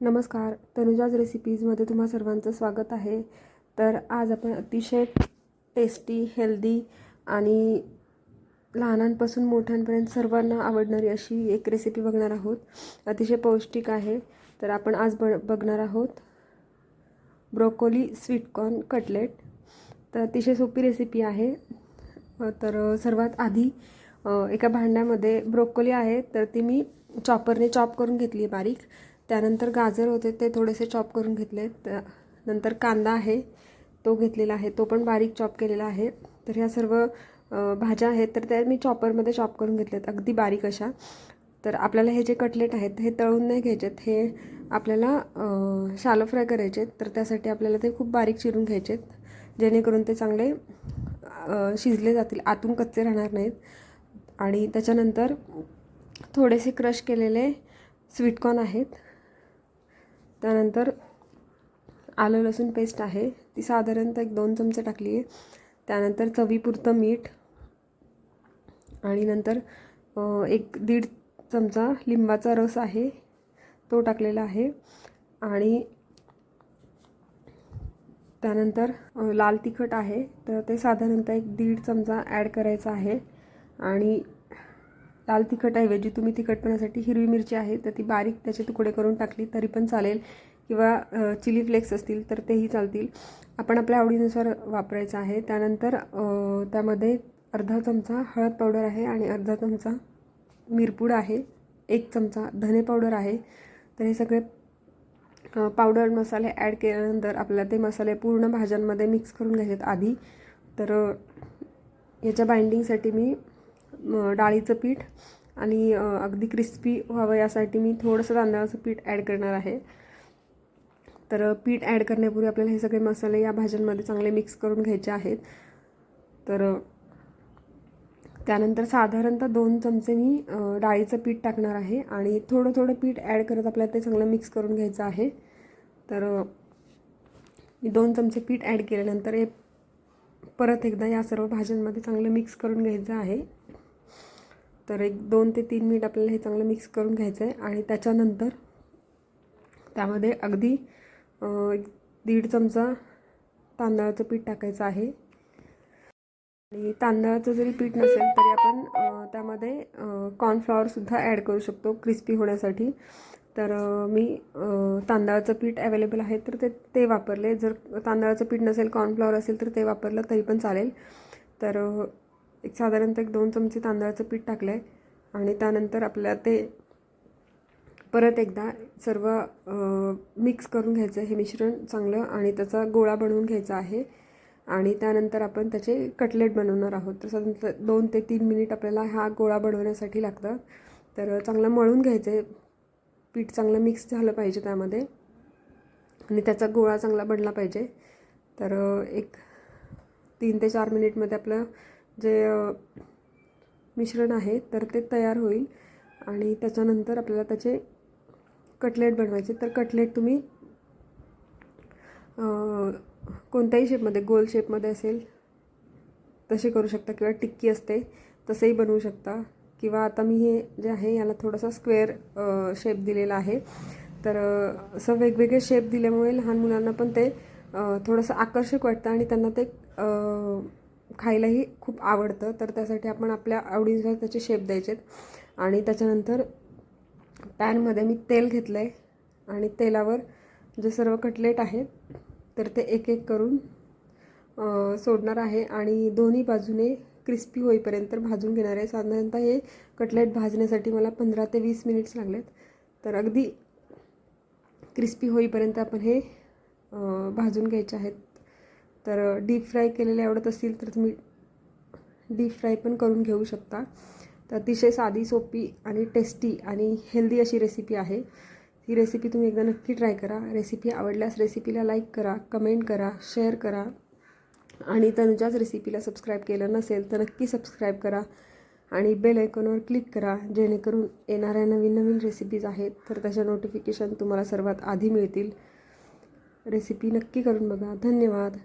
नमस्कार. तनुजाज रेसिपीजमध्ये तुम्हा सर्वांचं स्वागत आहे. तर आज आपण अतिशय टेस्टी हेल्दी आणि लहानांपासून मोठ्यांपर्यंत सर्वांना आवडणारी अशी एक रेसिपी बघणार आहोत. अतिशय पौष्टिक आहे. तर आपण आज ब बघणार आहोत ब्रोकोली स्वीटकॉर्न कटलेट तर अतिशय सोपी रेसिपी आहे. तर सर्वात आधी एका भांड्यामध्ये ब्रोकोली आहे. तर ती मी चॉपरने चॉप करून घेतली आहे बारीक. त्यानंतर गाजर होते ते थोडेसे चॉप करून घेतले. त्या नंतर कांदा आहे तो घेतलेला आहे. तो पण बारीक चॉप केलेला आहे. तर ह्या सर्व भाज्या आहेत तर त्या मी चॉपरमध्ये चॉप करून घेतल्यात. अगदी बारीक अशा. तर आपल्याला हे जे कटलेट आहेत हे तळून नाही घ्यायचेत. हे आपल्याला शालो फ्राय करायचे आहेत तर त्यासाठी आपल्याला ते खूप बारीक चिरून घ्यायचे आहेत जेणेकरून ते चांगले शिजले जातील. आतून कच्चे राहणार नाहीत. आणि त्याच्यानंतर थोडेसे क्रश केलेले स्वीटकॉर्न आहेत. त्यानंतर आलं लसूण पेस्ट आहे. ती साधारणतः एक दोन चमचे टाकली आहे. त्यानंतर चवीपुरतं मीठ आणि नंतर एक दीड चमचा लिंबाचा रस आहे. तो टाकलेला आहे. आणि त्यानंतर लाल तिखट आहे. तर ते साधारणतः एक दीड चमचा ॲड करायचा आहे. आणि लाल तिखटऐवजी तुम्ही तिखटपणासाठी हिरवी मिरची आहे तर ती बारीक त्याचे तुकडे करून टाकली तरी पण चालेल. किंवा चिली फ्लेक्स असतील तर तेही चालतील. आपण आपल्या आवडीनुसार वापरायचं आहे. त्यानंतर त्यामध्ये अर्धा चमचा हळद पावडर आहे आणि अर्धा चमचा मिरपूड आहे. एक चमचा धने पावडर आहे. तर हे सगळे पावडर मसाले ॲड केल्यानंतर आपल्याला ते मसाले पूर्ण भाज्यांमध्ये मिक्स करून घ्यायचे आधी. तर याच्या बाइंडिंगसाठी मी डाळीचं पीठ आणि अगदी क्रिस्पी व्हावं यासाठी मी थोडंसं तांदळाचं पीठ ॲड करणार आहे. तर पीठ ॲड करण्यापूर्वी आपल्याला हे सगळे मसाले या भाज्यांमध्ये चांगले मिक्स करून घ्यायचे आहेत. तर त्यानंतर साधारणतः दोन चमचे मी डाळीचं पीठ टाकणार आहे आणि थोडं थोडं पीठ ॲड करत आपल्याला ते चांगलं मिक्स करून घ्यायचं आहे. तर मी दोन चमचे पीठ ॲड केल्यानंतर हे परत एकदा या सर्व भाज्यांमध्ये चांगलं मिक्स करून घ्यायचं आहे. तर एक दोन ते तीन मिनिट आपल्याला हे चांगलं मिक्स करून घ्यायचं आहे आणि त्याच्यानंतर त्यामध्ये अगदी एक दीड चमचा तांदळाचं पीठ टाकायचं आहे. आणि तांदळाचं जरी पीठ नसेल तरी आपण त्यामध्ये कॉर्नफ्लॉवरसुद्धा ॲड करू शकतो क्रिस्पी होण्यासाठी. तर मी तांदळाचं पीठ अवेलेबल आहे तर ते ते वापरले. जर तांदळाचं पीठ नसेल कॉर्नफ्लॉवर असेल तर ते वापरलं तरी पण चालेल. तर एक साधारणतः एक दोन चमचे तांदळाचं पीठ टाकलं आहे आणि त्यानंतर आपल्याला ते परत एकदा सर्व मिक्स करून घ्यायचं. हे मिश्रण चांगलं आणि त्याचा गोळा बनवून घ्यायचा आहे. आणि त्यानंतर आपण त्याचे कटलेट बनवणार आहोत. तर साधारणतः दोन ते तीन मिनिट आपल्याला हा गोळा बनवण्यासाठी लागतं. तर चांगलं मळून घ्यायचं आहे पीठ चांगलं मिक्स झालं पाहिजे त्यामध्ये. आणि त्याचा गोळा चांगला बनला पाहिजे. तर एक तीन ते चार मिनिटमध्ये आपलं जे मिश्रण आहे तर ते तयार होईल. आणि त्याच्यानंतर आपल्याला त्याचे कटलेट बनवायचे. तर कटलेट तुम्ही कोणत्याही शेपमध्ये गोल शेपमध्ये असेल तसे करू शकता किंवा टिक्की असते तसेही बनवू शकता. किंवा आता मी हे जे आहे याला थोडासा स्क्वेअर शेप दिलेला आहे. तर असं वेगवेगळे शेप दिल्यामुळे लहान मुलांना पण ते थोडंसं आकर्षक वाटतं आणि त्यांना ते खायलाही खूप आवडतं. तर त्यासाठी आपण आपल्या आवडीनुसार त्याचे शेप द्यायचे आणि त्याच्यानंतर पॅनमध्ये मी तेल घेतलं आहे आणि तेलावर जे सर्व कटलेट आहेत तर ते एक एक करून सोडणार आहे. आणि दोन्ही बाजूने क्रिस्पी होईपर्यंत भाजून घेणार आहे. साधारणतः हे कटलेट भाजण्यासाठी मला पंधरा ते वीस मिनिट्स लागलेत. तर अगदी क्रिस्पी होईपर्यंत आपण हे भाजून घ्यायचे आहेत. तर डीप फ्राय केलेले आवडत असतील तर तुम्ही डीप फ्राय पण करून घेऊ शकता. तर अतिशय साधी सोपी आणि टेस्टी आणि हेल्दी अशी रेसिपी आहे. ही रेसिपी तुम्ही एकदा नक्की ट्राय करा. रेसिपी आवडल्यास रेसिपीला लाईक करा कमेंट करा शेअर करा आणि तनुजाच रेसिपीला सबस्क्राईब केलं नसेल तर नक्की सबस्क्राईब करा आणि बेल आयकॉनवर क्लिक करा जेणेकरून येणाऱ्या नवीन नवीन रेसिपीज आहेत तर त्याच्या नोटिफिकेशन तुम्हाला सर्वात आधी मिळतील. रेसिपी नक्की करून बघा. धन्यवाद.